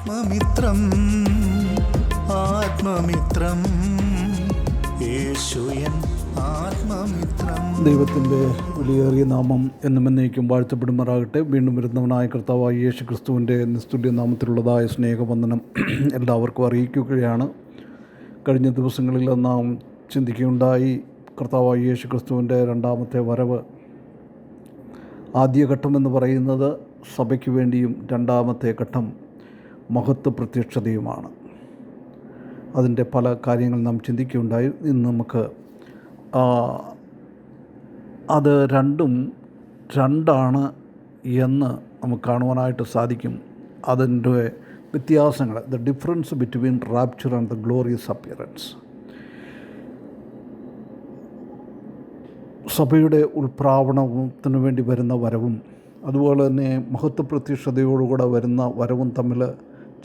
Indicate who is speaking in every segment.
Speaker 1: ആത്മമിത്രം ആത്മമിത്രം. യേശുയൻ ആത്മമിത്രം.
Speaker 2: ദൈവത്തിന്റെ വിലയേറിയ നാമം എന്നും എന്നേക്കും വാഴ്ത്തപ്പെടുമാറാകട്ടെ. വീണ്ടും വരുന്നവനായ കർത്താവായ യേശു ക്രിസ്തുവിന്റെ നിസ്തുല്യ നാമത്തിലുള്ളതായ സ്നേഹവന്ദനം എല്ലാവർക്കും അറിയിക്കുകയാണ്. കഴിഞ്ഞ ദിവസങ്ങളിൽ നാം ചിന്തിക്കുകയുണ്ടായി കർത്താവായ യേശു ക്രിസ്തുവിന്റെ രണ്ടാമത്തെ വരവ്. ആദ്യഘട്ടം എന്ന് പറയുന്നത് സഭയ്ക്ക് വേണ്ടിയും രണ്ടാമത്തെ ഘട്ടം. മഹത്വ പ്രത്യക്ഷതയുമാണ് അതിന്റെ പല കാര്യങ്ങൾ നാം ചിന്തിക്കുകയുണ്ടായി. ഇന്ന് നമുക്ക് അത് രണ്ടും രണ്ടാണ് എന്ന് നമുക്ക് കാണുവാനായിട്ട് സാധിക്കും. അതിന്റെ വ്യത്യാസങ്ങൾ the difference between rapture and the glorious appearance സഭയുടെ ഉൾപ്രാവണത്തിന് വേണ്ടി വരുന്ന വരവും അതുപോലെ തന്നെ മഹത്വ പ്രത്യക്ഷതയോടുകൂടെ വരുന്ന വരവും തമ്മിൽ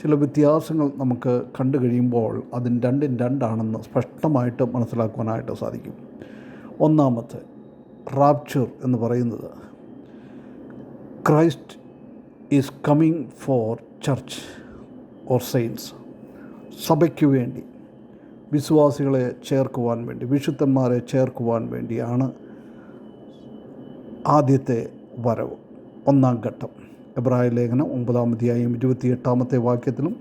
Speaker 2: ചില വ്യത്യാസങ്ങൾ നമുക്ക് കണ്ടു കഴിയുമ്പോൾ അതിന് രണ്ടും രണ്ടാണെന്ന് സ്പഷ്ടമായിട്ട് മനസ്സിലാക്കുവാനായിട്ട് സാധിക്കും. ഒന്നാമത്തെ റാപ്ചർ എന്ന് പറയുന്നത് Christ is coming for church or saints സഭയ്ക്ക് വേണ്ടി വിശ്വാസികളെ ചേർക്കുവാൻ വേണ്ടി വിശുദ്ധന്മാരെ ചേർക്കുവാൻ വേണ്ടിയാണ് ആദ്യത്തെ വരവ് ഒന്നാം ഘട്ടം. എബ്രായ ലേഖനം ഒമ്പതാം അധ്യായം ഇരുപത്തി എട്ടാമത്തെ വാക്യത്തിലും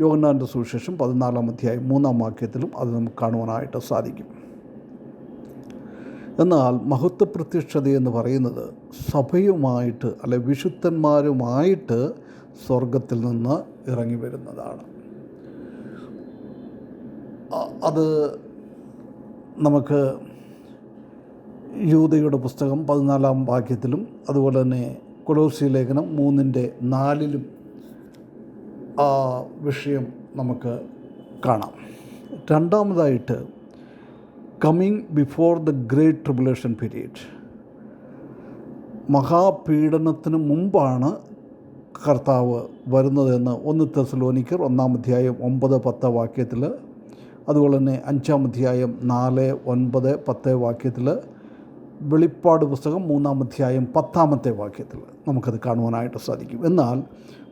Speaker 2: യോഗനാന്റെ സുവിശേഷം പതിനാലാം അധ്യായം മൂന്നാം വാക്യത്തിലും അത് നമുക്ക് കാണുവാനായിട്ട് സാധിക്കും. എന്നാൽ മഹത്വ പ്രത്യക്ഷത എന്ന് പറയുന്നത് സഭയുമായിട്ട് അല്ലെ വിശുദ്ധന്മാരുമായിട്ട് സ്വർഗത്തിൽ നിന്ന് ഇറങ്ങി വരുന്നതാണ്. അത് നമുക്ക് യൂതയുടെ പുസ്തകം പതിനാലാം വാക്യത്തിലും അതുപോലെ തന്നെ കൊലോസി ലേഖനം മൂന്നിന്റെ നാലിലും ആ വിഷയം നമുക്ക് കാണാം. രണ്ടാമതായിട്ട് coming before the great tribulation period മഹാപീഡനത്തിന് മുമ്പാണ് കർത്താവ് വരുന്നതെന്ന് ഒന്ന് തെസലോനിക്കർ ഒന്നാം അധ്യായം ഒമ്പത് പത്ത് വാക്യത്തിൽ അതുപോലെ തന്നെ അഞ്ചാം അധ്യായം നാല് ഒൻപത് പത്ത് വാക്യത്തിൽ വെളിപ്പാട് പുസ്തകം മൂന്നാം അധ്യായം പത്താമത്തെ വാക്യത്തിൽ നമുക്കത് കാണുവാനായിട്ട് സാധിക്കും. എന്നാൽ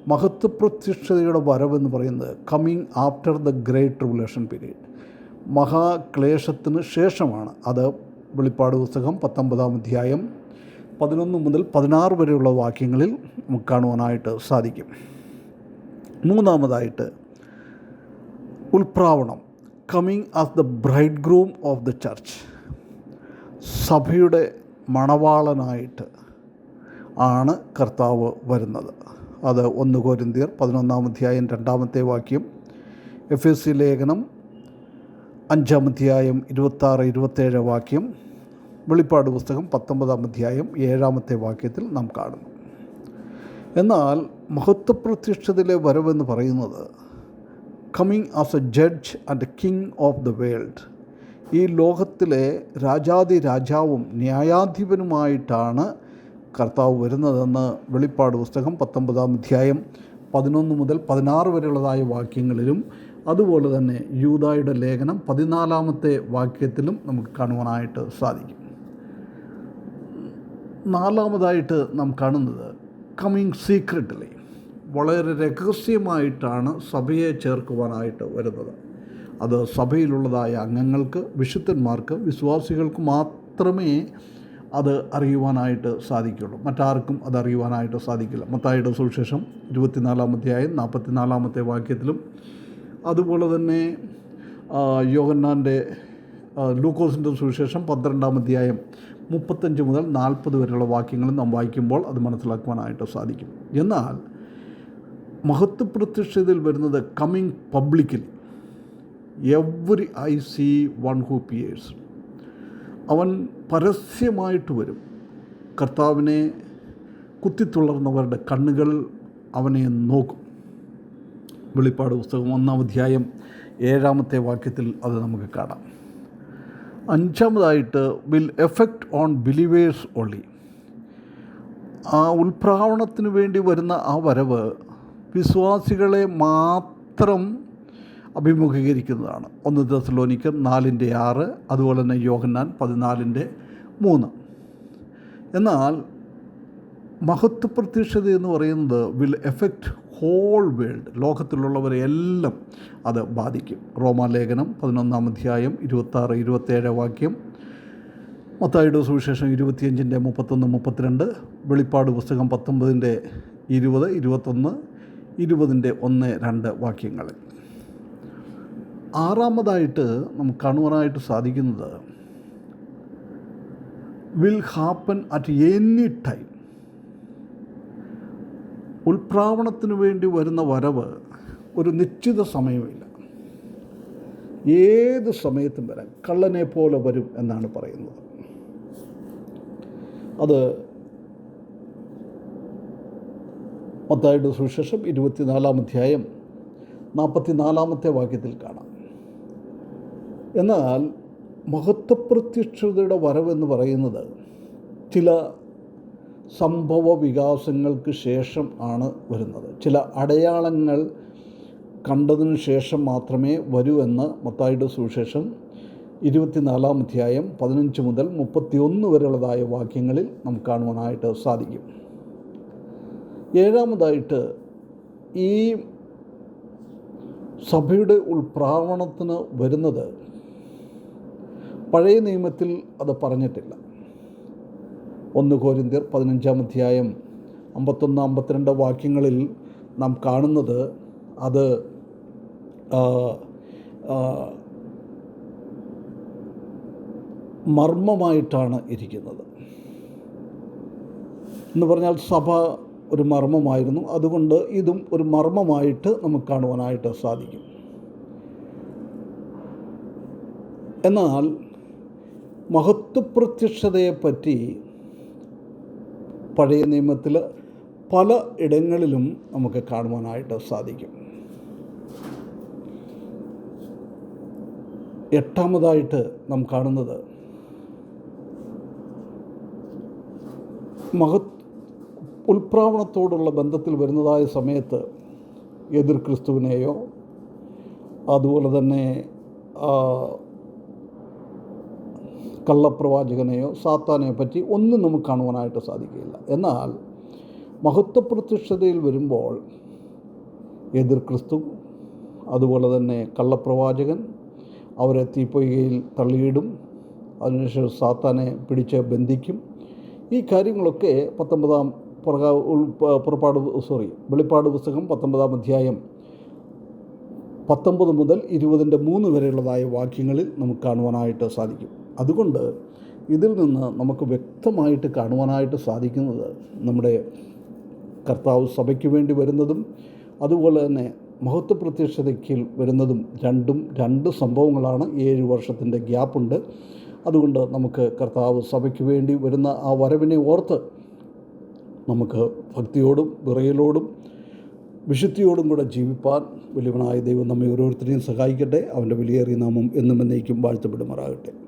Speaker 2: മഹത്വപ്രത്യക്ഷതയുടെ വരവെന്ന് പറയുന്നത് coming after the great tribulation period മഹാക്ലേശത്തിന് ശേഷമാണ് അത് വെളിപ്പാട് പുസ്തകം പത്തൊമ്പതാം അധ്യായം പതിനൊന്ന് മുതൽ പതിനാറ് വരെയുള്ള വാക്യങ്ങളിൽ നമുക്ക് കാണുവാനായിട്ട് സാധിക്കും. മൂന്നാമതായിട്ട് ഉൽപ്രാവണം coming as the bridegroom of the church സഭയുടെ മണവാളനായിട്ട് ആണ് കർത്താവ് വരുന്നത്. അത് ഒന്ന് കോരിന്തിയർ പതിനൊന്നാം അധ്യായം രണ്ടാമത്തെ വാക്യം. എഫ് എസ് സി ലേഖനം അഞ്ചാം അധ്യായം ഇരുപത്താറ് ഇരുപത്തേഴ് വാക്യം. വെളിപ്പാട് പുസ്തകം പത്തൊമ്പതാം അധ്യായം ഏഴാമത്തെ വാക്യത്തിൽ നാം കാണുന്നു. എന്നാൽ മഹത്വപ്രത്യക്ഷതയിലെ വരവെന്ന് പറയുന്നത് coming as a judge and king of the world ഈ ലോകത്തിലെ രാജാതി രാജാവും ന്യായാധിപനുമായിട്ടാണ് കർത്താവ് വരുന്നതെന്ന് വെളിപ്പാട് പുസ്തകം പത്തൊമ്പതാം അധ്യായം പതിനൊന്ന് മുതൽ പതിനാറ് വരെയുള്ളതായ വാക്യങ്ങളിലും അതുപോലെ തന്നെ യൂതായുടെ ലേഖനം പതിനാലാമത്തെ വാക്യത്തിലും നമുക്ക് കാണുവാനായിട്ട് സാധിക്കും. നാലാമതായിട്ട് നാം കാണുന്നത് കമ്മിങ് സീക്രട്ടിലെ വളരെ രഹസ്യമായിട്ടാണ് സഭയെ ചേർക്കുവാനായിട്ട് വരുന്നത്. അത് സഭയിലുള്ളതായ അംഗങ്ങൾക്ക് വിശുദ്ധന്മാർക്ക് വിശ്വാസികൾക്ക് മാത്രമേ അത് അറിയുവാനായിട്ട് സാധിക്കുള്ളൂ. മറ്റാർക്കും അത് അറിയുവാനായിട്ട് സാധിക്കില്ല. മത്തായിയുടെ സുവിശേഷം ഇരുപത്തിനാലാം അധ്യായം നാൽപ്പത്തിനാലാമത്തെ വാക്യത്തിലും അതുപോലെ തന്നെ യോഗന്നാന്റെ ലൂക്കോസിന്റെ സുവിശേഷം പന്ത്രണ്ടാം അധ്യായം മുപ്പത്തഞ്ച് മുതൽ നാൽപ്പത് വരെയുള്ള വാക്യങ്ങളും നാം വായിക്കുമ്പോൾ അത് മനസ്സിലാക്കുവാനായിട്ട് സാധിക്കും. എന്നാൽ മഹത്വപ്രത്യക്ഷതയിൽ വരുന്നത് coming publicly every eye see one who pierce അവൻ പരസ്യമായിട്ട് വരും. കർത്താവിനെ കുത്തിത്തുളർന്നവരുടെ കണ്ണുകൾ അവനെ നോക്കും. വെളിപ്പാട് പുസ്തകം ഒന്നാം അധ്യായം ഏഴാമത്തെ വാക്യത്തിൽ അത് നമുക്ക് കാണാം. അഞ്ചാമതായിട്ട് will effect on believers only ആ ഉൽപ്രാവണത്തിന് വേണ്ടി വരുന്ന ആ വരവ് വിശ്വാസികളെ മാത്രം അഭിമുഖീകരിക്കുന്നതാണ്. ഒന്ന് ദസലോനിക്കർ നാലിന്റെ ആറ് അതുപോലെ തന്നെ യോഹന്നാൻ പതിനാലിന്റെ മൂന്ന്. എന്നാൽ മഹത്വ പ്രത്യക്ഷത എന്ന് പറയുന്നത് വിൽ എഫക്റ്റ് ഹോൾ വേൾഡ് ലോകത്തിലുള്ളവരെ എല്ലാം അത് ബാധിക്കും. റോമാലേഖനം പതിനൊന്നാം അധ്യായം ഇരുപത്താറ് ഇരുപത്തേഴ് വാക്യം. മത്തായിയുടെ സുവിശേഷം ഇരുപത്തിയഞ്ചിന്റെ മുപ്പത്തൊന്ന് മുപ്പത്തിരണ്ട്. വെളിപ്പാട് പുസ്തകം പത്തൊമ്പതിന്റെ ഇരുപത് ഇരുപത്തൊന്ന് ഇരുപതിന്റെ ഒന്ന് രണ്ട് വാക്യങ്ങൾ. ആറാമതായിട്ട് നമുക്ക് കാണുവാനായിട്ട് സാധിക്കുന്നത് will happen at any time ഉൽപ്രാവണത്തിന് വേണ്ടി വരുന്ന വരവ് ഒരു നിശ്ചിത സമയമില്ല. ഏത് സമയത്തും വരാം. കള്ളനെ പോലെ വരും എന്നാണ് പറയുന്നത്. അത് മത്തായുടെ സുവിശേഷം ഇരുപത്തിനാലാം അധ്യായം നാൽപ്പത്തിനാലാമത്തെ വാക്യത്തിൽ കാണാം. എന്നാൽ മഹത്വപ്രത്യക്ഷതയുടെ വരവെന്ന് പറയുന്നത് ചില സംഭവ വികാസങ്ങൾക്ക് ശേഷം ആണ് വരുന്നത്. ചില അടയാളങ്ങൾ കണ്ടതിന് ശേഷം മാത്രമേ വരൂ എന്ന് മത്തായിയുടെ സുവിശേഷം ഇരുപത്തിനാലാം അധ്യായം പതിനഞ്ച് മുതൽ മുപ്പത്തിയൊന്ന് വരെയുള്ളതായ വാക്യങ്ങളിൽ നമുക്ക് കാണുവാനായിട്ട് സാധിക്കും. ഏഴാമതായിട്ട് ഈ സഭയുടെ ഉൾപ്രാവണത്തിന് വരുന്നത് പഴയ നിയമത്തിൽ അത് പറഞ്ഞിട്ടില്ല. ഒന്ന് കോരിന്തിർ പതിനഞ്ചാം അധ്യായം അമ്പത്തൊന്ന് അമ്പത്തിരണ്ട് വാക്യങ്ങളിൽ നാം കാണുന്നത് അത് മർമ്മമായിട്ടാണ് ഇരിക്കുന്നത്. എന്ന് പറഞ്ഞാൽ സഭ ഒരു മർമ്മമായിരുന്നു. അതുകൊണ്ട് ഇതും ഒരു മർമ്മമായിട്ട് നമുക്ക് കാണുവാനായിട്ട് സാധിക്കും. എന്നാൽ മഹത്വപ്രത്യക്ഷതയെപ്പറ്റി പഴയ നിയമത്തിൽ പല ഇടങ്ങളിലും നമുക്ക് കാണുവാനായിട്ട് സാധിക്കും. എട്ടാമതായിട്ട് നാം കാണുന്നത് മഹത് ഉൽപ്രാവണത്തോടുള്ള ബന്ധത്തിൽ വരുന്നതായ സമയത്ത് എതിർ ക്രിസ്തുവിനെയോ അതുപോലെ തന്നെ കള്ളപ്രവാചകനെയോ സാത്താനെ പറ്റി ഒന്നും നമുക്ക് കാണുവാനായിട്ട് സാധിക്കുകയില്ല. എന്നാൽ മഹത്വപ്രത്യക്ഷതയിൽ വരുമ്പോൾ എതിർ ക്രിസ്തു അതുപോലെ തന്നെ കള്ളപ്രവാചകൻ അവരെ തീപ്പൊയ്കയിൽ തള്ളിയിടും. അതിനുശേഷം സാത്താനെ പിടിച്ച് ബന്ധിക്കും. ഈ കാര്യങ്ങളൊക്കെ പത്തൊമ്പതാം പുറകാ പുറപ്പാട് സോറി വെളിപ്പാട് പുസ്തകം പത്തൊമ്പതാം അധ്യായം പത്തൊമ്പത് മുതൽ ഇരുപതിന്റെ മൂന്ന് വരെയുള്ളതായ വാക്യങ്ങളിൽ നമുക്ക് കാണുവാനായിട്ട് സാധിക്കും. അതുകൊണ്ട് ഇതിൽ നിന്ന് നമുക്ക് വ്യക്തമായിട്ട് കാണുവാനായിട്ട് സാധിക്കുന്നത് നമ്മുടെ കർത്താവ് സഭയ്ക്ക് വേണ്ടി വരുന്നതും അതുപോലെ തന്നെ മഹത്വ പ്രത്യക്ഷതയ്ക്കിൽ വരുന്നതും രണ്ടും രണ്ട് സംഭവങ്ങളാണ് ഏഴ് വർഷത്തിന്റെ ഗ്യാപ്പുണ്ട്. അതുകൊണ്ട് നമുക്ക് കർത്താവ് സഭയ്ക്ക് വേണ്ടി വരുന്ന ആ വരവിനെ ഓർത്ത് നമുക്ക് ഭക്തിയോടും വിറയലോടും വിശുദ്ധിയോടും കൂടെ ജീവിപ്പാൻ വലിയവനായ ദൈവം നമ്മെ ഓരോരുത്തരെയും സഹായിക്കട്ടെ. അവന്റെ വിലയേറിയ നാമം എന്നും എന്നേക്കും വാഴ്ത്തപ്പെടുമാറാകട്ടെ.